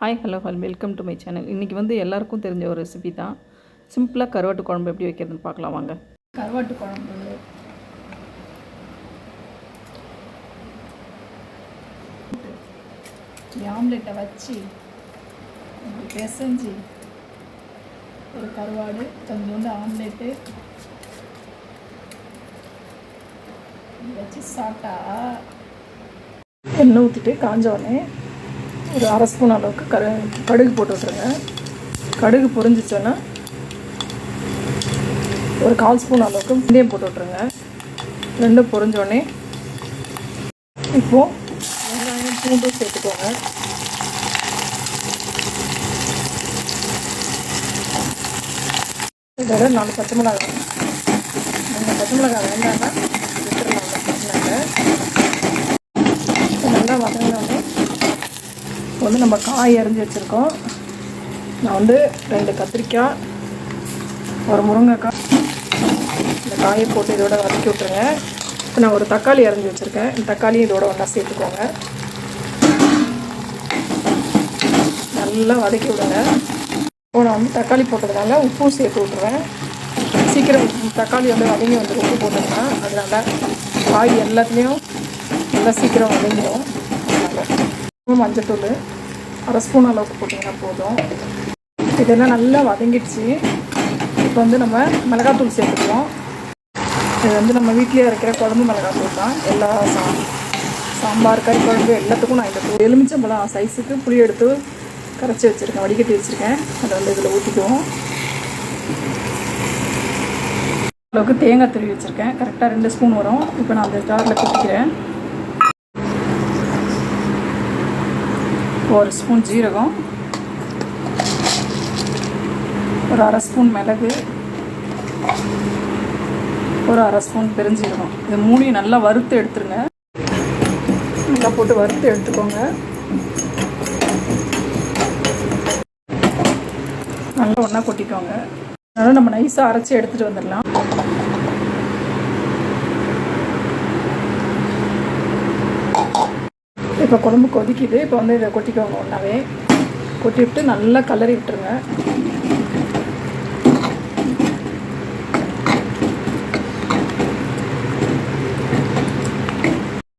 Hi hello ஹல் welcome to my channel இன்றைக்கி வந்து எல்லாருக்கும் தெரிஞ்ச ஒரு ரெசிபி தான். சிம்பிளாக கருவாட்டு குழம்பு எப்படி வைக்கிறதுன்னு பார்க்கலாம் வாங்க. கருவாட்டு குழம்பு. ஆம்லெட்டை வச்சு இப்படி பிசைஞ்சு ஒரு கருவாடு கொஞ்சோண்டு ஆம்லெட்டு. வச்சு சாப்பிட்டா எண்ணெய் ஊற்றிட்டு காஞ்சோடனே ஒரு அரை ஸ்பூன் அளவுக்கு கரு கடுகு போட்டு விட்ருங்க கடுகு பொரிஞ்சிச்சோன்னா ஒரு கால் ஸ்பூன் அளவுக்கு வெந்தயம் போட்டு விட்ருங்க ரெண்டும் பொரிஞ்சோடனே இப்போது வெங்காயம் பூண்டும் சேர்த்துக்கோங்க. இதோட நாலு பச்சை மிளகாய் ரெண்டு பச்சை மிளகாய் வேண்டாம்னா விட்டுறலாம். நல்லா வதங்கினோடனே இப்போ வந்து நம்ம காய் அரிஞ்சு வச்சுருக்கோம். நான் வந்து ரெண்டு கத்திரிக்காய் ஒரு முருங்கைக்காய். இந்த காயை போட்டு இதோட வதக்கி விட்ருங்க இப்போ நான் ஒரு தக்காளி அரைஞ்சி வச்சுருக்கேன். இந்த தக்காளியும் இதோட ஒன்றா சேர்த்துக்கோங்க. நல்லா வதக்கி விடுங்க. இப்போ நான் வந்து தக்காளி போட்டதுனால உப்பும் சேர்த்து விட்ருவேன் சீக்கிரம் தக்காளி வந்து வதங்கி வந்து உப்பு போட்டோம்னா அதனால காய் எல்லாத்துலேயும் நல்லா சீக்கிரம் வதங்கிடும். மஞ்சள் தூள் அரை ஸ்பூன் அளவுக்கு போட்டிங்கன்னா போதும். இதெல்லாம் நல்லா வதங்கிடுச்சு. இப்போ வந்து நம்ம மிளகாத்தூள் சேர்த்துக்குவோம் இது வந்து நம்ம வீட்டிலேயே அரைக்கிற குழம்பு மிளகாத்தூள் தான். எல்லா சா சாம்பார் கறி குழம்பு எல்லாத்துக்கும் நான் இந்த எலுமிச்சம்பழம் சைஸுக்கு புளி எடுத்து கரைச்சி வச்சுருக்கேன். வடிகட்டி வச்சுருக்கேன். அதை வந்து இதில் ஊற்றிக்குவோம் அளவுக்கு தேங்காய் துருவி வச்சுருக்கேன். கரெக்டாக ரெண்டு ஸ்பூன் வரும். இப்போ நான் அந்த ஜாரில் கொட்டிக்கிறேன் ஒரு ஸ்பூன் ஜீரகம் ஒரு அரை ஸ்பூன் மிளகு ஒரு அரை ஸ்பூன் பெருஞ்சீரகம். இது மூணையும் நல்லா வறுத்து எடுத்துருங்க. நல்லா போட்டு வறுத்து எடுத்துக்கோங்க. நல்லா ஒன்றா கொட்டிக்கோங்க. அதனால் நம்ம நைஸாக அரைச்சி எடுத்துகிட்டு வந்துடலாம். இப்போ குழம்பு கொதிக்குது. இப்போ வந்து இதை கொட்டிக்கோங்க ஒன்றாவே கொட்டி விட்டு நல்லா கலரி விட்டுருங்க.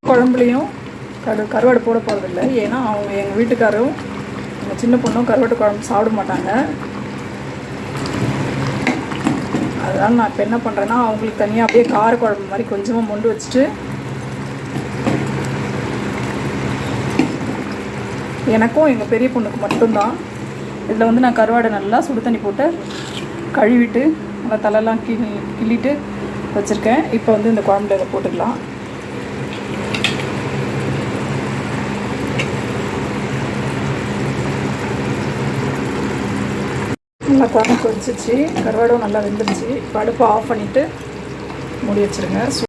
குழம்புலையும் கரு கருவாடு போட போகிறதில்ல ஏன்னா அவங்க எங்கள் வீட்டுக்காரும் எங்கள் சின்ன பொண்ணும் கருவாட்டு குழம்பு சாப்பிட மாட்டாங்க. அதனால் நான் இப்போ என்ன பண்ணுறேன்னா அவங்களுக்கு தனியாக அப்படியே கார குழம்பு மாதிரி கொஞ்சமாக மொண்டு வச்சுட்டு எனக்கும் எங்கள் பெரிய பொண்ணுக்கு மட்டும்தான். இதில் வந்து நான் கருவாடை நல்லா சுடு தண்ணி போட்டு கழுவிட்டு நல்லா தலைலாம் கி கிள்ளிட்டு வச்சுருக்கேன். இப்போ வந்து இந்த குழம்புல இதை போட்டுக்கலாம். நல்லா குழம்பு கொதிச்சிச்சு. கருவாடும் நல்லா வெந்துருச்சு. இப்போ அடுப்பை ஆஃப் பண்ணிவிட்டு மூடி வச்சுருங்க.